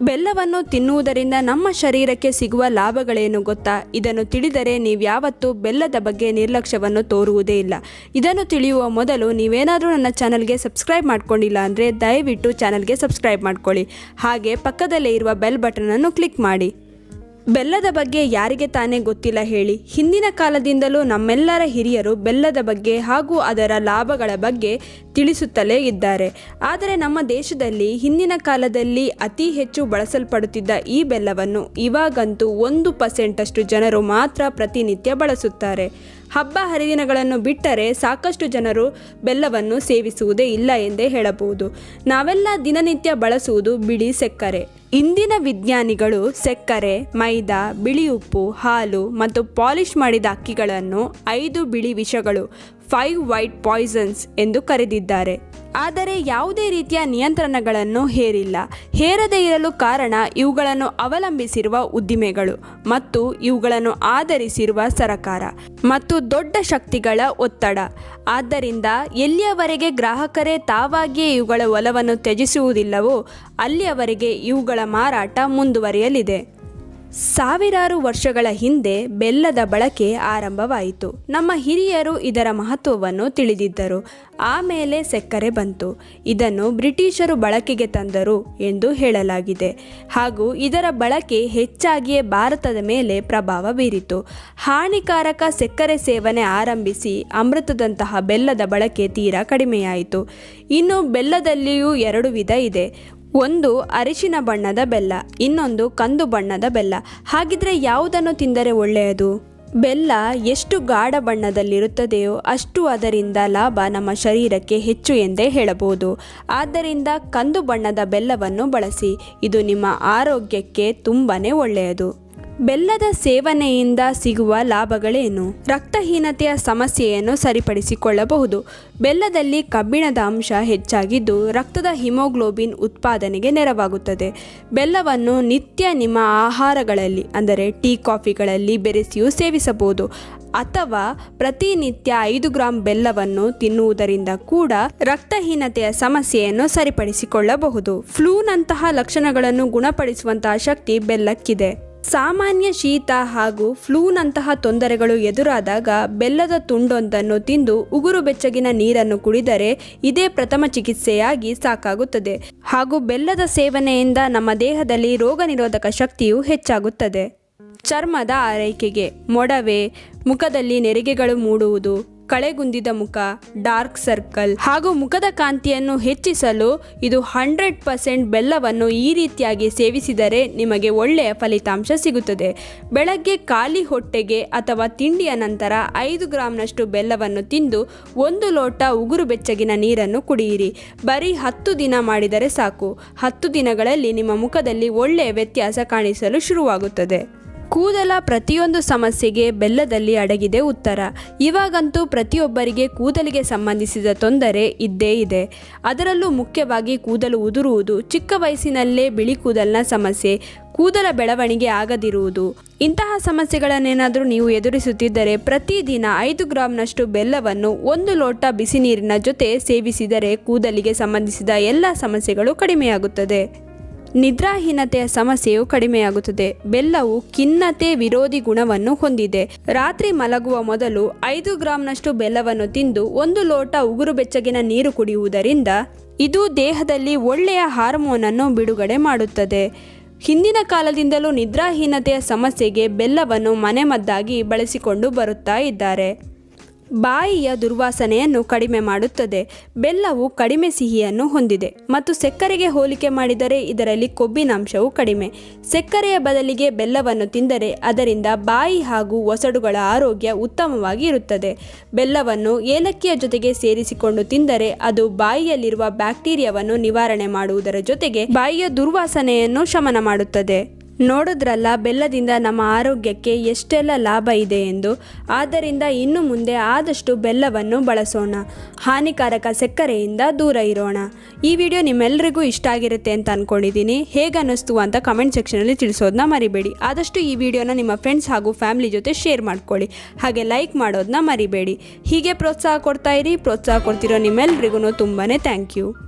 ಬೆಲ್ಲವನ್ನು ತಿನ್ನುವುದರಿಂದ ನಮ್ಮ ಶರೀರಕ್ಕೆ ಸಿಗುವ ಲಾಭಗಳೇನು ಗೊತ್ತಾ? ಇದನ್ನು ತಿಳಿದರೆ ನೀವ್ಯಾವತ್ತೂ ಬೆಲ್ಲದ ಬಗ್ಗೆ ನಿರ್ಲಕ್ಷ್ಯವನ್ನು ತೋರುವುದೇ ಇಲ್ಲ. ಇದನ್ನು ತಿಳಿಯುವ ಮೊದಲು ನೀವೇನಾದರೂ ನನ್ನ ಚಾನಲ್ಗೆ ಸಬ್ಸ್ಕ್ರೈಬ್ ಮಾಡ್ಕೊಂಡಿಲ್ಲ ಅಂದರೆ ದಯವಿಟ್ಟು ಚಾನಲ್ಗೆ ಸಬ್ಸ್ಕ್ರೈಬ್ ಮಾಡ್ಕೊಳ್ಳಿ. ಹಾಗೆ ಪಕ್ಕದಲ್ಲೇ ಇರುವ ಬೆಲ್ ಬಟನನ್ನು ಕ್ಲಿಕ್ ಮಾಡಿ. ಬೆಲ್ಲದ ಬಗ್ಗೆ ಯಾರಿಗೆ ತಾನೇ ಗೊತ್ತಿಲ್ಲ ಹೇಳಿ. ಹಿಂದಿನ ಕಾಲದಿಂದಲೂ ನಮ್ಮೆಲ್ಲರ ಹಿರಿಯರು ಬೆಲ್ಲದ ಬಗ್ಗೆ ಹಾಗೂ ಅದರ ಲಾಭಗಳ ಬಗ್ಗೆ ತಿಳಿಸುತ್ತಲೇ ಇದ್ದಾರೆ. ಆದರೆ ನಮ್ಮ ದೇಶದಲ್ಲಿ ಹಿಂದಿನ ಕಾಲದಲ್ಲಿ ಅತಿ ಹೆಚ್ಚು ಬಳಸಲ್ಪಡುತ್ತಿದ್ದ ಈ ಬೆಲ್ಲವನ್ನು ಇವಾಗಂತೂ ಒಂದು ಪರ್ಸೆಂಟಷ್ಟು ಜನರು ಮಾತ್ರ ಪ್ರತಿನಿತ್ಯ ಬಳಸುತ್ತಾರೆ. ಹಬ್ಬ ಹರಿದಿನಗಳನ್ನು ಬಿಟ್ಟರೆ ಸಾಕಷ್ಟು ಜನರು ಬೆಲ್ಲವನ್ನು ಸೇವಿಸುವುದೇ ಇಲ್ಲ ಎಂದೇ ಹೇಳಬಹುದು. ನಾವೆಲ್ಲ ದಿನನಿತ್ಯ ಬಳಸುವುದು ಬಿಳಿ ಸಕ್ಕರೆ. ಇಂದಿನ ವಿಜ್ಞಾನಿಗಳು ಸಕ್ಕರೆ, ಮೈದಾ, ಬಿಳಿ ಉಪ್ಪು, ಹಾಲು ಮತ್ತು ಪಾಲಿಷ್ ಮಾಡಿದ ಅಕ್ಕಿಗಳನ್ನು ಐದು ಬಿಳಿ ವಿಷಗಳು ಫೈವ್ ವೈಟ್ ಪಾಯ್ಸನ್ಸ್ ಎಂದು ಕರೆದಿದ್ದಾರೆ. ಆದರೆ ಯಾವುದೇ ರೀತಿಯ ನಿಯಂತ್ರಣಗಳನ್ನು ಹೇರಿಲ್ಲ. ಹೇರದೇ ಇರಲು ಕಾರಣ ಇವುಗಳನ್ನು ಅವಲಂಬಿಸಿರುವ ಉದ್ದಿಮೆಗಳು ಮತ್ತು ಇವುಗಳನ್ನು ಆಧರಿಸಿರುವ ಸರಕಾರ ಮತ್ತು ದೊಡ್ಡ ಶಕ್ತಿಗಳ ಒತ್ತಡ. ಆದ್ದರಿಂದ ಎಲ್ಲಿಯವರೆಗೆ ಗ್ರಾಹಕರೇ ತಾವಾಗಿಯೇ ಇವುಗಳ ಒಲವನ್ನು ತ್ಯಜಿಸುವುದಿಲ್ಲವೋ, ಅಲ್ಲಿಯವರೆಗೆ ಇವುಗಳ ಮಾರಾಟ ಮುಂದುವರಿಯಲಿದೆ. ಸಾವಿರಾರು ವರ್ಷಗಳ ಹಿಂದೆ ಬೆಲ್ಲದ ಬಳಕೆ ಆರಂಭವಾಯಿತು. ನಮ್ಮ ಹಿರಿಯರು ಇದರ ಮಹತ್ವವನ್ನು ತಿಳಿದಿದ್ದರು. ಆಮೇಲೆ ಸಕ್ಕರೆ ಬಂತು. ಇದನ್ನು ಬ್ರಿಟಿಷರು ಬಳಕೆಗೆ ತಂದರು ಎಂದು ಹೇಳಲಾಗಿದೆ. ಹಾಗೂ ಇದರ ಬಳಕೆ ಹೆಚ್ಚಾಗಿಯೇ ಭಾರತದ ಮೇಲೆ ಪ್ರಭಾವ ಬೀರಿತು. ಹಾನಿಕಾರಕ ಸಕ್ಕರೆ ಸೇವನೆ ಆರಂಭಿಸಿ ಅಮೃತದಂತಹ ಬೆಲ್ಲದ ಬಳಕೆ ತೀರಾ ಕಡಿಮೆಯಾಯಿತು. ಇನ್ನು ಬೆಲ್ಲದಲ್ಲಿಯೂ ಎರಡು ವಿಧ ಇದೆ. ಒಂದು ಅರಿಶಿನ ಬಣ್ಣದ ಬೆಲ್ಲ, ಇನ್ನೊಂದು ಕಂದು ಬಣ್ಣದ ಬೆಲ್ಲ. ಹಾಗಿದ್ರೆ ಯಾವುದನ್ನು ತಿಂದರೆ ಒಳ್ಳೆಯದು? ಬೆಲ್ಲ ಎಷ್ಟು ಗಾಢ ಬಣ್ಣದಲ್ಲಿರುತ್ತದೆಯೋ ಅಷ್ಟು ಅದರಿಂದ ಲಾಭ ನಮ್ಮ ಶರೀರಕ್ಕೆ ಹೆಚ್ಚು ಎಂದೇ ಹೇಳಬಹುದು. ಆದ್ದರಿಂದ ಕಂದು ಬಣ್ಣದ ಬೆಲ್ಲವನ್ನು ಬಳಸಿ, ಇದು ನಿಮ್ಮ ಆರೋಗ್ಯಕ್ಕೆ ತುಂಬಾ ಒಳ್ಳೆಯದು. ಬೆಲ್ಲದ ಸೇವನೆಯಿಂದ ಸಿಗುವ ಲಾಭಗಳೇನು? ರಕ್ತಹೀನತೆಯ ಸಮಸ್ಯೆಯನ್ನು ಸರಿಪಡಿಸಿಕೊಳ್ಳಬಹುದು. ಬೆಲ್ಲದಲ್ಲಿ ಕಬ್ಬಿಣದ ಅಂಶ ಹೆಚ್ಚಾಗಿದ್ದು ರಕ್ತದ ಹಿಮೋಗ್ಲೋಬಿನ್ ಉತ್ಪಾದನೆಗೆ ನೆರವಾಗುತ್ತದೆ. ಬೆಲ್ಲವನ್ನು ನಿತ್ಯ ನಿಮ್ಮ ಆಹಾರಗಳಲ್ಲಿ, ಅಂದರೆ ಟೀ ಕಾಫಿಗಳಲ್ಲಿ ಬೆರೆಸಿಯೂ ಸೇವಿಸಬಹುದು. ಅಥವಾ ಪ್ರತಿನಿತ್ಯ ಐದು ಗ್ರಾಂ ಬೆಲ್ಲವನ್ನು ತಿನ್ನುವುದರಿಂದ ಕೂಡ ರಕ್ತಹೀನತೆಯ ಸಮಸ್ಯೆಯನ್ನು ಸರಿಪಡಿಸಿಕೊಳ್ಳಬಹುದು. ಫ್ಲೂನಂತಹ ಲಕ್ಷಣಗಳನ್ನು ಗುಣಪಡಿಸುವಂತಹ ಶಕ್ತಿ ಬೆಲ್ಲಕ್ಕಿದೆ. ಸಾಮಾನ್ಯ ಶೀತ ಹಾಗೂ ಫ್ಲೂನಂತಹ ತೊಂದರೆಗಳು ಎದುರಾದಾಗ ಬೆಲ್ಲದ ತುಂಡೊಂದನ್ನು ತಿಂದು ಉಗುರು ಬೆಚ್ಚಗಿನ ನೀರನ್ನು ಕುಡಿದರೆ ಇದೇ ಪ್ರಥಮ ಚಿಕಿತ್ಸೆಯಾಗಿ ಸಾಕಾಗುತ್ತದೆ. ಹಾಗೂ ಬೆಲ್ಲದ ಸೇವನೆಯಿಂದ ನಮ್ಮ ದೇಹದಲ್ಲಿ ರೋಗ ನಿರೋಧಕ ಶಕ್ತಿಯು ಹೆಚ್ಚಾಗುತ್ತದೆ. ಚರ್ಮದ ಆರೈಕೆಗೆ ಮೊಡವೆ, ಮುಖದಲ್ಲಿ ನೆರಿಗೆಗಳು ಮೂಡುವುದು ಕಳೆಗುಂದಿದ ಮುಖ, ಡಾರ್ಕ್ ಸರ್ಕಲ್ ಹಾಗೂ ಮುಖದ ಕಾಂತಿಯನ್ನು ಹೆಚ್ಚಿಸಲು ಇದು ಹಂಡ್ರೆಡ್ ಪರ್ಸೆಂಟ್ ಬೆಲ್ಲವನ್ನು ಈ ರೀತಿಯಾಗಿ ಸೇವಿಸಿದರೆ ನಿಮಗೆ ಒಳ್ಳೆಯ ಫಲಿತಾಂಶ ಸಿಗುತ್ತದೆ. ಬೆಳಗ್ಗೆ ಖಾಲಿ ಹೊಟ್ಟೆಗೆ ಅಥವಾ ತಿಂಡಿಯ ನಂತರ ಐದು ಗ್ರಾಂನಷ್ಟು ಬೆಲ್ಲವನ್ನು ತಿಂದು ಒಂದು ಲೋಟ ಉಗುರು ಬೆಚ್ಚಗಿನ ನೀರನ್ನು ಕುಡಿಯಿರಿ. ಬರೀ ಹತ್ತು ದಿನ ಮಾಡಿದರೆ ಸಾಕು. ಹತ್ತು ದಿನಗಳಲ್ಲಿ ನಿಮ್ಮ ಮುಖದಲ್ಲಿ ಒಳ್ಳೆಯ ವ್ಯತ್ಯಾಸ ಕಾಣಿಸಲು ಶುರುವಾಗುತ್ತದೆ. ಕೂದಲ ಪ್ರತಿಯೊಂದು ಸಮಸ್ಯೆಗೆ ಬೆಲ್ಲದಲ್ಲಿ ಅಡಗಿದೆ ಉತ್ತರ. ಇವಾಗಂತೂ ಪ್ರತಿಯೊಬ್ಬರಿಗೆ ಕೂದಲಿಗೆ ಸಂಬಂಧಿಸಿದ ತೊಂದರೆ ಇದ್ದೇ ಇದೆ. ಅದರಲ್ಲೂ ಮುಖ್ಯವಾಗಿ ಕೂದಲು ಉದುರುವುದು, ಚಿಕ್ಕ ವಯಸ್ಸಿನಲ್ಲೇ ಬಿಳಿ ಕೂದಲಿನ ಸಮಸ್ಯೆ, ಕೂದಲ ಬೆಳವಣಿಗೆ ಆಗದಿರುವುದು. ಇಂತಹ ಸಮಸ್ಯೆಗಳನ್ನೇನಾದರೂ ನೀವು ಎದುರಿಸುತ್ತಿದ್ದರೆ ಪ್ರತಿದಿನ ಐದು ಗ್ರಾಂನಷ್ಟು ಬೆಲ್ಲವನ್ನು ಒಂದು ಲೋಟ ಬಿಸಿ ನೀರಿನ ಜೊತೆ ಸೇವಿಸಿದರೆ ಕೂದಲಿಗೆ ಸಂಬಂಧಿಸಿದ ಎಲ್ಲ ಸಮಸ್ಯೆಗಳು ಕಡಿಮೆಯಾಗುತ್ತದೆ. ನಿದ್ರಾಹೀನತೆಯ ಸಮಸ್ಯೆಯು ಕಡಿಮೆಯಾಗುತ್ತದೆ. ಬೆಲ್ಲವು ಖಿನ್ನತೆ ವಿರೋಧಿ ಗುಣವನ್ನು ಹೊಂದಿದೆ. ರಾತ್ರಿ ಮಲಗುವ ಮೊದಲು ಐದು ಗ್ರಾಂನಷ್ಟು ಬೆಲ್ಲವನ್ನು ತಿಂದು ಒಂದು ಲೋಟ ಉಗುರು ಬೆಚ್ಚಗಿನ ನೀರು ಕುಡಿಯುವುದರಿಂದ ಇದು ದೇಹದಲ್ಲಿ ಒಳ್ಳೆಯ ಹಾರ್ಮೋನನ್ನು ಬಿಡುಗಡೆ ಮಾಡುತ್ತದೆ. ಹಿಂದಿನ ಕಾಲದಿಂದಲೂ ನಿದ್ರಾಹೀನತೆಯ ಸಮಸ್ಯೆಗೆ ಬೆಲ್ಲವನ್ನು ಮನೆಮದ್ದಾಗಿ ಬಳಸಿಕೊಂಡು ಬರುತ್ತಾ ಇದ್ದಾರೆ. ಬಾಯಿಯ ದುರ್ವಾಸನೆಯನ್ನು ಕಡಿಮೆ ಮಾಡುತ್ತದೆ. ಬೆಲ್ಲವು ಕಡಿಮೆ ಸಿಹಿಯನ್ನು ಹೊಂದಿದೆ. ಮತ್ತು ಸಕ್ಕರೆಗೆ ಹೋಲಿಕೆ ಮಾಡಿದರೆ ಇದರಲ್ಲಿ ಕೊಬ್ಬಿನಾಂಶವು ಕಡಿಮೆ. ಸಕ್ಕರೆಯ ಬದಲಿಗೆ ಬೆಲ್ಲವನ್ನು ತಿಂದರೆ ಅದರಿಂದ ಬಾಯಿ ಹಾಗೂ ಒಸಡುಗಳ ಆರೋಗ್ಯ ಉತ್ತಮವಾಗಿ ಇರುತ್ತದೆ. ಬೆಲ್ಲವನ್ನು ಏಲಕ್ಕಿಯ ಜೊತೆಗೆ ಸೇರಿಸಿಕೊಂಡು ತಿಂದರೆ ಅದು ಬಾಯಿಯಲ್ಲಿರುವ ಬ್ಯಾಕ್ಟೀರಿಯಾವನ್ನು ನಿವಾರಣೆ ಮಾಡುವುದರ ಜೊತೆಗೆ ಬಾಯಿಯ ದುರ್ವಾಸನೆಯನ್ನು ಶಮನ ಮಾಡುತ್ತದೆ. ನೋಡಿದ್ರಲ್ಲ, ಬೆಲ್ಲದಿಂದ ನಮ್ಮ ಆರೋಗ್ಯಕ್ಕೆ ಎಷ್ಟೆಲ್ಲ ಲಾಭ ಇದೆ ಎಂದು. ಆದ್ದರಿಂದ ಇನ್ನು ಮುಂದೆ ಆದಷ್ಟು ಬೆಲ್ಲವನ್ನು ಬಳಸೋಣ. ಹಾನಿಕಾರಕ ಸಕ್ಕರೆಯಿಂದ ದೂರ ಇರೋಣ. ಈ ವಿಡಿಯೋ ನಿಮ್ಮೆಲ್ಲರಿಗೂ ಇಷ್ಟ ಆಗಿರುತ್ತೆ ಅಂತ ಅಂದ್ಕೊಂಡಿದ್ದೀನಿ ಹೇಗೆ ಅನ್ನಿಸ್ತು ಅಂತ ಕಮೆಂಟ್ ಸೆಕ್ಷನಲ್ಲಿ ತಿಳಿಸೋದನ್ನ ಮರಿಬೇಡಿ. ಆದಷ್ಟು ಈ ವಿಡಿಯೋನ ನಿಮ್ಮ ಫ್ರೆಂಡ್ಸ್ ಹಾಗೂ ಫ್ಯಾಮಿಲಿ ಜೊತೆ ಶೇರ್ ಮಾಡ್ಕೊಳ್ಳಿ. ಹಾಗೆ ಲೈಕ್ ಮಾಡೋದನ್ನ ಮರಿಬೇಡಿ. ಹೀಗೆ ಪ್ರೋತ್ಸಾಹ ಕೊಡ್ತಾ ಇರಿ. ಪ್ರೋತ್ಸಾಹ ಕೊಡ್ತಿರೋ ನಿಮ್ಮೆಲ್ರಿಗೂ ತುಂಬಾ ಥ್ಯಾಂಕ್ ಯು.